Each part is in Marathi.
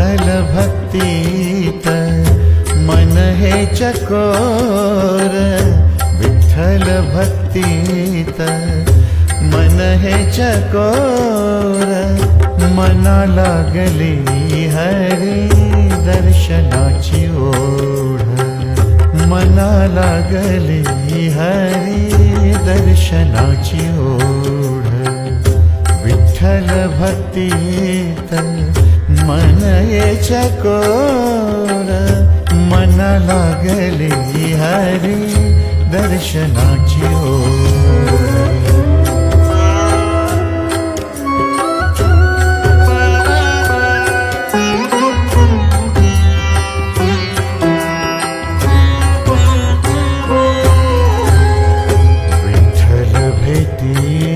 लागल भक्तीत मन हे चकोर विठ्ठल भक्तीत मन हे चकोर मना लागली हरी दर्शनाची ओढ. मना लागली हरी दर्शनाची ओढ. विठ्ठल भक्तीत मन ये चकोर मन लागली हरी दर्शनाची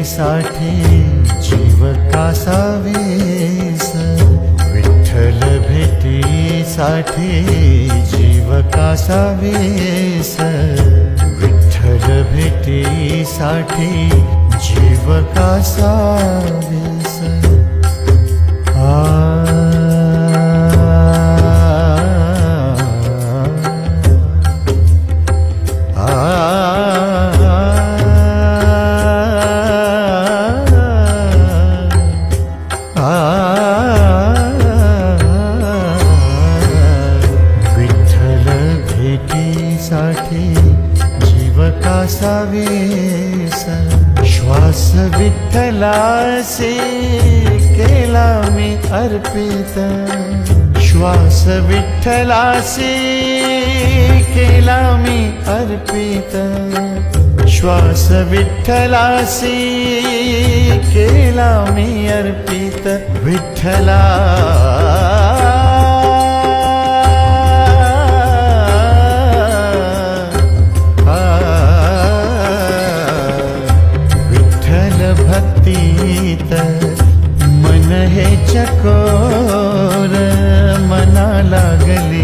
ओढसाठी जीव कासावीस. भेटीसाठी जीव कासावीस विठ्ठल भेटीसाठी जीव कासा वेस जीव कासावीस श्वास विठ्ठलासे केला मी अर्पित श्वास विठ्ठलासे केला मी अर्पित श्वास विठ्ठलासी केला मी अर्पित विठ्ठला गीत. मन हे चकोर मना लागली.